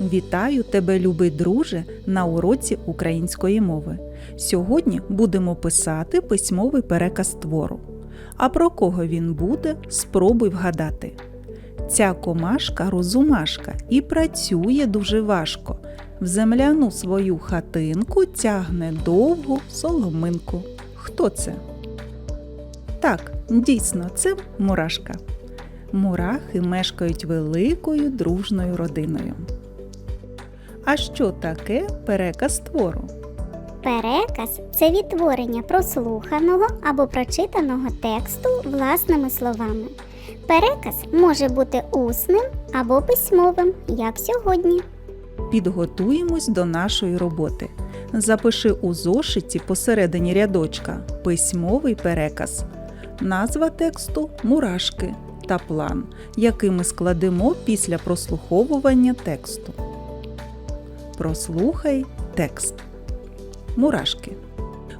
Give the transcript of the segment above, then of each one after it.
Вітаю тебе, любий друже, на уроці української мови. Сьогодні будемо писати письмовий переказ твору. А про кого він буде, спробуй вгадати. Ця комашка розумашка і працює дуже важко. В земляну свою хатинку тягне довгу соломинку. Хто це? Так, дійсно, це мурашка. Мурахи мешкають великою дружною родиною. А що таке переказ твору? Переказ це відтворення прослуханого або прочитаного тексту власними словами. Переказ може бути усним або письмовим, як сьогодні. Підготуємось до нашої роботи. Запиши у зошиті посередині рядочка письмовий переказ, назва тексту мурашки та план, який ми складемо після прослуховування тексту. Прослухай текст. Мурашки.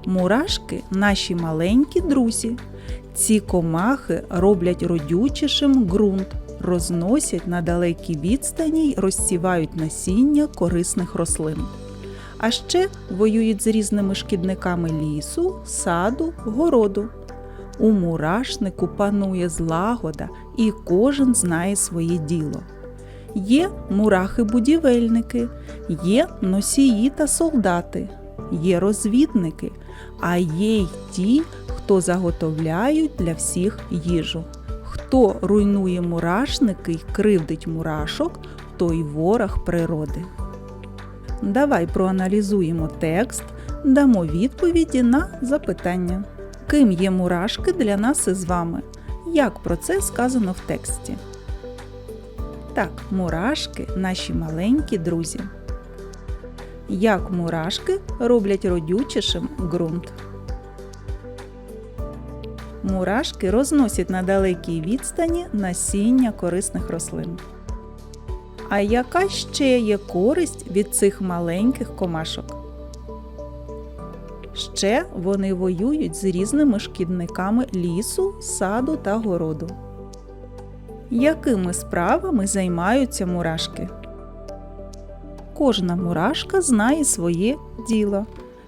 Мурашки наші маленькі друзі. Ці комахи роблять родючішим ґрунт, розносять на далекі відстані й розсівають насіння корисних рослин. А ще воюють з різними шкідниками лісу, саду, городу. У мурашнику панує злагода, і кожен знає своє діло. Є мурахи-будівельники, є носії та солдати, є розвідники, а є й ті, хто заготовляють для всіх їжу. Хто руйнує мурашники й кривдить мурашок, той ворог природи. Давай проаналізуємо текст, дамо відповіді на запитання. Ким є мурашки для нас із вами? Як про це сказано в тексті? Так, мурашки наші маленькі друзі. Як мурашки роблять родючішим ґрунт. Мурашки розносять на далекій відстані насіння корисних рослин. А яка ще є користь від цих маленьких комашок? Ще вони воюють з різними шкідниками лісу, саду та городу. Якими справами займаються мурашки? Кожна мурашка знає своє діло.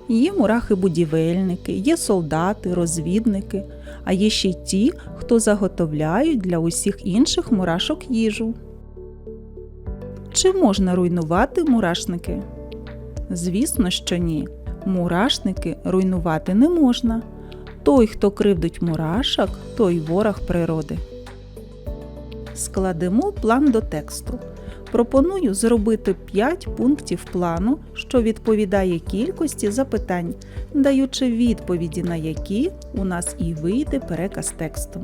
Є мурахи-будівельники, є солдати, розвідники, а є ще й ті, хто заготовляють для усіх інших мурашок їжу. Чи можна руйнувати мурашники? Звісно, що ні. Мурашники руйнувати не можна. Той, хто кривдить мурашок, той ворог природи. Складемо план до тексту. Пропоную зробити 5 пунктів плану, що відповідає кількості запитань, даючи відповіді на які у нас і вийде переказ тексту.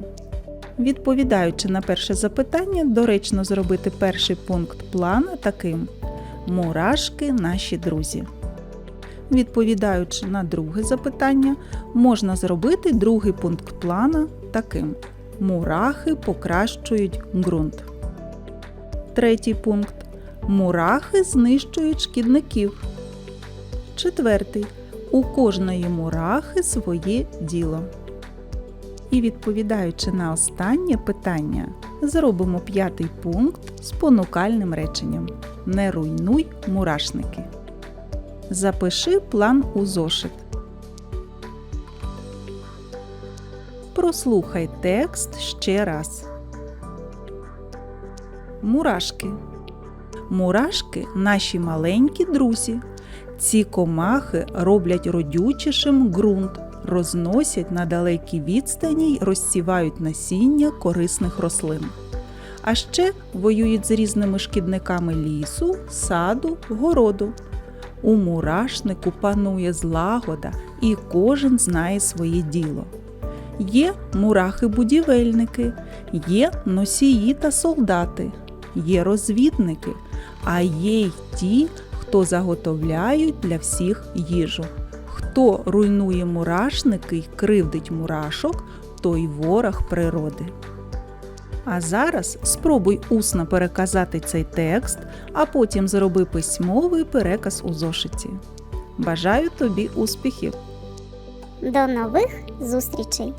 Відповідаючи на перше запитання, доречно зробити перший пункт плана таким: Мурашки наші друзі. Відповідаючи на друге запитання, можна зробити другий пункт плана таким: Мурахи покращують ґрунт. Третій пункт. Мурахи знищують шкідників. Четвертий. У кожної мурахи своє діло. І відповідаючи на останнє питання, зробимо п'ятий пункт з понукальним реченням: Не руйнуй мурашники. Запиши план у зошит. Прослухай текст ще раз. Мурашки. Мурашки наші маленькі друзі. Ці комахи роблять родючішим ґрунт, розносять на далекі відстані й розсівають насіння корисних рослин. А ще воюють з різними шкідниками лісу, саду, городу. У мурашнику панує злагода, і кожен знає своє діло. Є мурахи-будівельники, є носії та солдати, є розвідники, а є й ті, хто заготовляють для всіх їжу. Хто руйнує мурашники й кривдить мурашок, той ворог природи. А зараз спробуй усно переказати цей текст, а потім зроби письмовий переказ у зошиті. Бажаю тобі успіхів! До нових зустрічей!